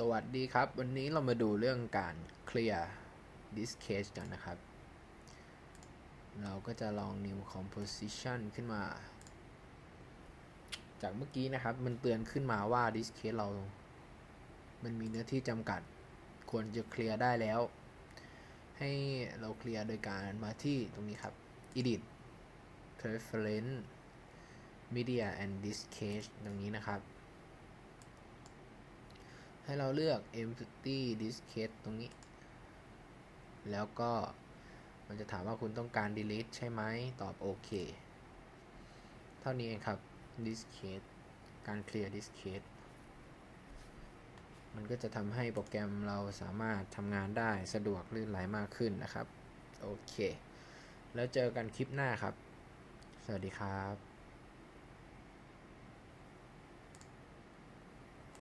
สวัสดีครับ วันนี้เรามาดูเรื่องการเคลียร์ disk cache กันนะครับ เราก็จะลอง new composition ขึ้นมา จากเมื่อกี้นะครับ มันเตือนขึ้นมาว่า disk cache เรา มันมีเนื้อที่จำกัด ควรจะเคลียร์ได้แล้ว ให้เราเคลียร์โดยการมาที่ตรงนี้ครับ edit preference media and disk cache ตรงนี้นะครับ ให้เราเลือก empty diskette ตรงนี้ แล้วก็มันจะถามว่าคุณต้องการ delete ใช่ไหมตอบโอเค เท่านี้เองครับ diskette การ clear diskette มันก็จะทำให้โปรแกรมเราสามารถทำงานได้สะดวกลื่นไหลมากขึ้นนะครับ โอเค แล้วเจอกันคลิปหน้าครับ สวัสดีครับ